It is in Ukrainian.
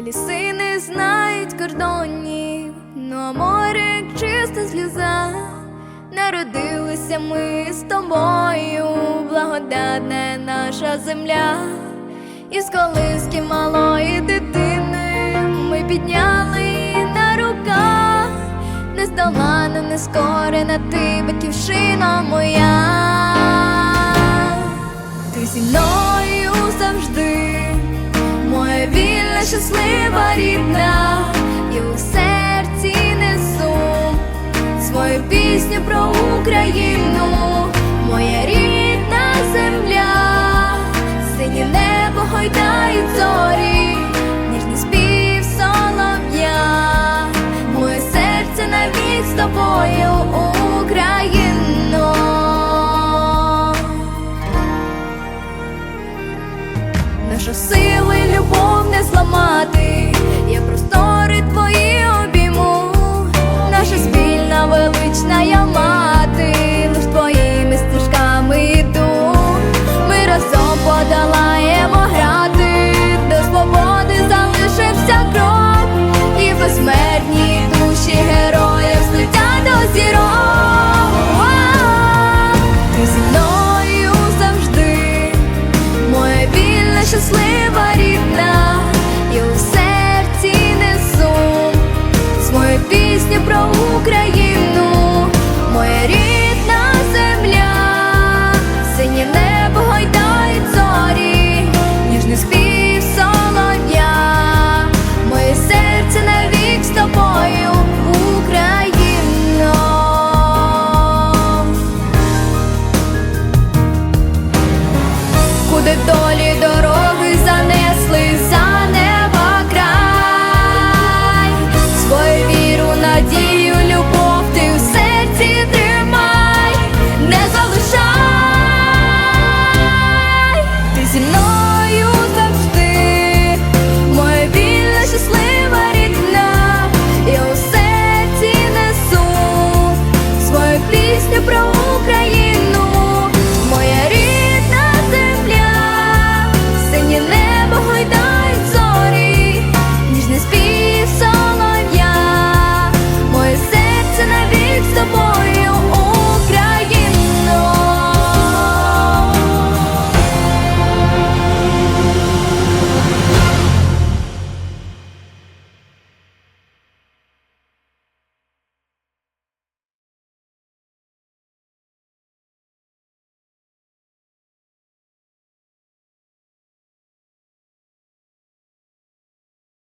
не знають кордонів, ну а море чиста сльоза. Народилися ми з тобою, благодатна наша земля, із колиски малої дитини ми підняли на руках, нездолана, нескорена ти, батьківщина моя, щаслива рідна, і у серці несу свою пісню про Україну, моя рідна